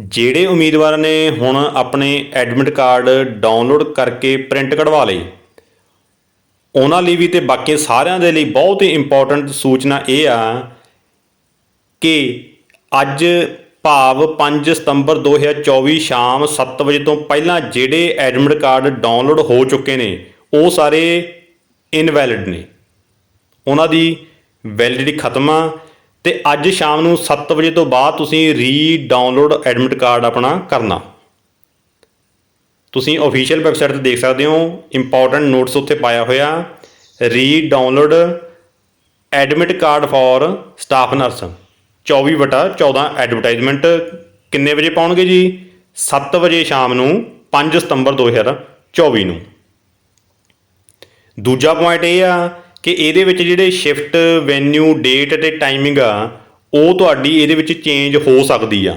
ਜਿਹੜੇ ਉਮੀਦਵਾਰਾਂ ਨੇ ਹੁਣ ਆਪਣੇ ਐਡਮਿਟ ਕਾਰਡ ਡਾਊਨਲੋਡ ਕਰਕੇ ਪ੍ਰਿੰਟ ਕਢਵਾ ਲਈ ਉਹਨਾਂ ਲਈ ਵੀ ਤੇ ਬਾਕੀ ਸਾਰਿਆਂ ਦੇ ਲਈ ਬਹੁਤ ਹੀ ਇੰਪੋਰਟੈਂਟ ਸੂਚਨਾ ਇਹ ਆ ਕਿ ਅੱਜ ਭਾਵ 5 ਸਤੰਬਰ 2024 ਸ਼ਾਮ 7 ਵਜੇ ਤੋਂ ਪਹਿਲਾਂ ਜਿਹੜੇ ਐਡਮਿਟ ਕਾਰਡ ਡਾਊਨਲੋਡ ਹੋ ਚੁੱਕੇ ਨੇ, ਉਹ ਸਾਰੇ ਇਨਵੈਲਿਡ ਨੇ। ਉਹਨਾਂ ਦੀ ਵੈਲਿਡਿਟੀ ਖਤਮ ਆ। ਤੇ ਅੱਜ ਸ਼ਾਮ ਨੂੰ 7 ਵਜੇ ਤੋਂ ਬਾਅਦ ਤੁਸੀਂ ਰੀ ਡਾਊਨਲੋਡ ਐਡਮਿਟ ਕਾਰਡ ਆਪਣਾ ਕਰਨਾ। ਤੁਸੀਂ ਅਫੀਸ਼ੀਅਲ ਵੈਬਸਾਈਟ ਤੇ ਦੇਖ ਸਕਦੇ ਹੋ ਇੰਪੋਰਟੈਂਟ ਨੋਟਸ ਉੱਥੇ ਪਾਇਆ ਹੋਇਆ। Redownload admit card for staff nurse 24 ਵਟਾ 14 ਐਡਵਰਟਾਈਜ਼ਮੈਂਟ ਕਿੰਨੇ ਵਜੇ ਪਾਉਣਗੇ ਜੀ? 7 ਵਜੇ ਸ਼ਾਮ ਨੂੰ 5 ਸਤੰਬਰ 2024 ਨੂੰ। ਦੂਜਾ ਪੁਆਇੰਟ ਇਹ ਆ ਕਿ ਇਹਦੇ ਵਿੱਚ ਜਿਹੜੇ ਸ਼ਿਫਟ ਵੈਨਿਊ ਡੇਟ ਅਤੇ ਟਾਈਮਿੰਗ ਆ, ਉਹ ਤੁਹਾਡੀ ਇਹਦੇ ਵਿੱਚ ਚੇਂਜ ਹੋ ਸਕਦੀ ਆ।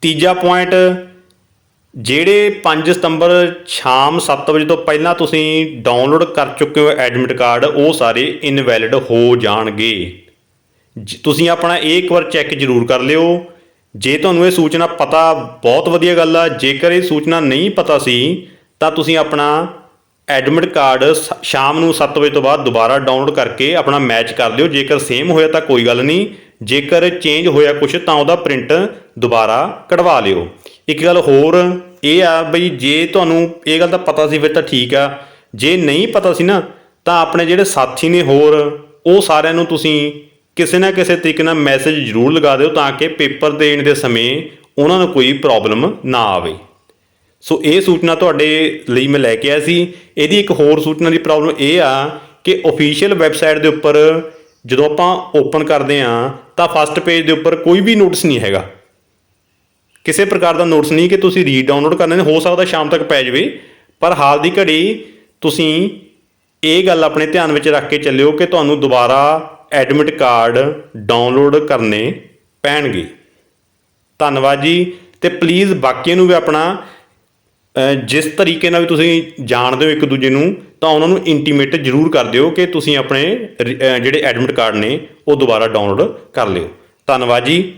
ਤੀਜਾ ਪੁਆਇੰਟ ਜਿਹੜੇ 5 ਸਤੰਬਰ ਸ਼ਾਮ 7 ਵਜੇ ਤੋਂ ਪਹਿਲਾਂ ਤੁਸੀਂ ਡਾਊਨਲੋਡ ਕਰ ਚੁੱਕੇ ਹੋ ਐਡਮਿਟ ਕਾਰਡ ਉਹ ਸਾਰੇ ਇਨਵੈਲਿਡ ਹੋ ਜਾਣਗੇ। ਜ- ਤੁਸੀਂ ਆਪਣਾ ਇਹ ਇੱਕ ਵਾਰ ਚੈੱਕ ਜ਼ਰੂਰ ਕਰ ਲਿਓ। ਜੇ ਤੁਹਾਨੂੰ ਇਹ ਸੂਚਨਾ ਪਤਾ, ਬਹੁਤ ਵਧੀਆ ਗੱਲ ਆ। ਜੇਕਰ ਇਹ ਸੂਚਨਾ ਨਹੀਂ ਪਤਾ ਸੀ, ਤਾਂ ਤੁਸੀਂ ਆਪਣਾ ਐਡਮਿਟ ਕਾਰਡ ਸ- ਸ਼ਾਮ ਨੂੰ 7 ਵਜੇ ਤੋਂ ਬਾਅਦ ਦੁਬਾਰਾ ਡਾਊਨਲੋਡ ਕਰਕੇ ਆਪਣਾ ਮੈਚ ਕਰ ਲਿਓ। ਜੇਕਰ ਸੇਮ ਹੋਇਆ ਤਾਂ ਕੋਈ ਗੱਲ ਨਹੀਂ। ਜੇਕਰ ਚੇਂਜ ਹੋਇਆ ਕੁਝ ਤਾਂ ਉਹਦਾ ਪ੍ਰਿੰਟ ਦੁਬਾਰਾ ਕਢਵਾ ਲਿਓ। ਇੱਕ ਗੱਲ ਹੋਰ, ਇਹ ਆ ਬਈ ਜੇ ਤੁਹਾਨੂੰ ਇਹ ਗੱਲ ਤਾਂ ਪਤਾ ਸੀ ਫਿਰ ਤਾਂ ਠੀਕ ਆ। ਜੇ ਨਹੀਂ ਪਤਾ ਸੀ ਨਾ, ਤਾਂ ਆਪਣੇ ਜਿਹੜੇ ਸਾਥੀ ਨੇ ਹੋਰ, ਉਹ ਸਾਰਿਆਂ ਨੂੰ ਤੁਸੀਂ ਕਿਸੇ ਨਾ ਕਿਸੇ ਤਰੀਕੇ ਨਾਲ ਮੈਸੇਜ ਜ਼ਰੂਰ ਲਗਾ ਦਿਓ ਤਾਂ ਕਿ ਪੇਪਰ ਦੇਣ ਦੇ ਸਮੇਂ ਉਹਨਾਂ ਨੂੰ ਕੋਈ ਪ੍ਰੋਬਲਮ ਨਾ ਆਵੇ। ਸੋ ਇਹ ਸੂਚਨਾ ਤੁਹਾਡੇ ਲਈ ਮੈਂ ਲੈ ਕੇ ਆਇਆ ਸੀ। ਇਹਦੀ ਇੱਕ ਹੋਰ ਸੂਚਨਾ ਦੀ ਪ੍ਰੋਬਲਮ ਇਹ ਆ ਕਿ ਅਫੀਸ਼ੀਅਲ ਵੈਬਸਾਈਟ ਦੇ ਉੱਪਰ ਜਦੋਂ ਆਪਾਂ ਓਪਨ ਕਰਦੇ ਆ ਤਾਂ ਫਸਟ ਪੇਜ ਦੇ ਉੱਪਰ ਕੋਈ ਵੀ ਨੋਟਿਸ ਨਹੀਂ ਹੈਗਾ। ਕਿਸੇ ਪ੍ਰਕਾਰ ਦਾ ਨੋਟਿਸ ਨਹੀਂ ਕਿ ਤੁਸੀਂ ਰੀ ਡਾਊਨਲੋਡ ਕਰਨੇ ਨੇ। ਹੋ ਸਕਦਾ ਸ਼ਾਮ ਤੱਕ ਪੈ ਜਾਵੇ, ਪਰ ਹਾਲ ਦੀ ਘੜੀ ਤੁਸੀਂ ਇਹ ਗੱਲ ਆਪਣੇ ਧਿਆਨ ਵਿੱਚ ਰੱਖ ਕੇ ਚੱਲਿਓ ਕਿ ਤੁਹਾਨੂੰ ਦੁਬਾਰਾ ਐਡਮਿਟ ਕਾਰਡ ਡਾਊਨਲੋਡ ਕਰਨੇ ਪੈਣਗੇ। ਧੰਨਵਾਦ ਜੀ। ਤੇ ਪਲੀਜ਼ ਬਾਕੀਆਂ ਨੂੰ ਵੀ ਆਪਣਾ ਜਿਸ ਤਰੀਕੇ ਨਾਲ ਵੀ ਤੁਸੀਂ ਜਾਣਦੇ ਹੋ ਇੱਕ ਦੂਜੇ ਨੂੰ, ਤਾਂ ਉਹਨਾਂ ਨੂੰ ਇੰਟੀਮੇਟ ਜ਼ਰੂਰ ਕਰ ਦਿਓ ਕਿ ਤੁਸੀਂ ਆਪਣੇ ਜਿਹੜੇ ਐਡਮਿਟ ਕਾਰਡ ਨੇ, ਉਹ ਦੁਬਾਰਾ ਡਾਊਨਲੋਡ ਕਰ ਲਿਓ। ਧੰਨਵਾਦ ਜੀ।